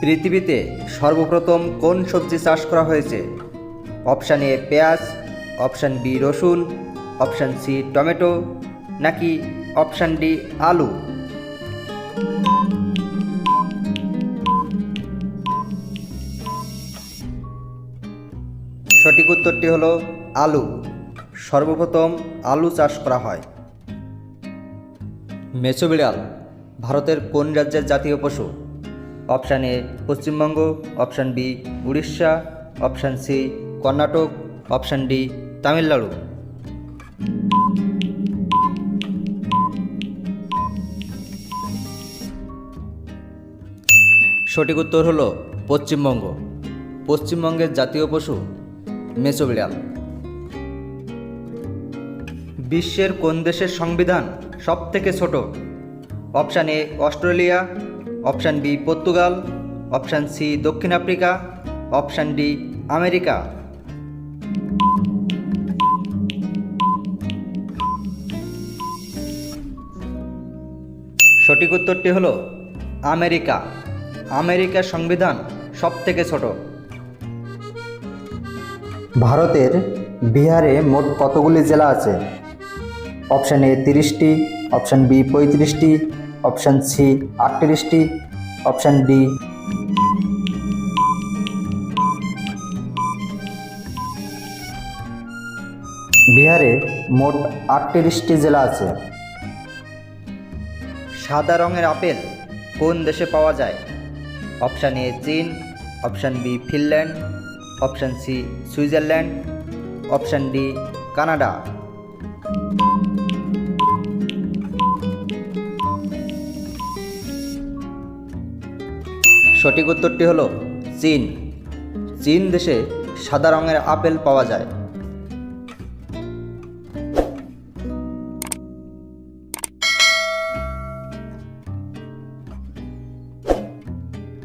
পৃথিবীতে সর্বপ্রথম কোন সবজি চাষ করা হয়েছে? অপশান এ পেঁয়াজ, অপশান বি রসুন, অপশান সি টমেটো, নাকি অপশান ডি আলু? সঠিক উত্তরটি হলো আলু। সর্বপ্রথম আলু চাষ করা হয়। মেছো বিড়াল ভারতের কোন রাজ্যের জাতীয় পশু? Option A Paschimbanga, option B Orissa, option C Karnataka, option D Tamil Nadu. সঠিক উত্তর হল পশ্চিমবঙ্গ। পশ্চিমবঙ্গের জাতীয় পশু মেছো বিড়াল। বিশ্বের কোন দেশের সংবিধান সব থেকে ছোট? Option A Australia option B Portugal, option C দক্ষিণ আফ্রিকা, অপশান ডি আমেরিকা। সঠিক উত্তরটি হলো আমেরিকা। আমেরিকার সংবিধান সব থেকে ছোট। ভারতের বিহারে মোট কতগুলি জেলা আছে? অপশান এ তিরিশটি, অপশান বি পঁয়ত্রিশটি অপশান সি, আটত্রিশটি। অপশান ডি, বিহারে মোট আটত্রিশটি জেলা আছে। সাদা রঙের আপেল কোন দেশে পাওয়া যায়? অপশান এ চীন, option B Finland, option C Switzerland, option D Canada. সঠিক উত্তরটি হলো চীন। চীন দেশে সাদা রঙের আপেল পাওয়া যায়।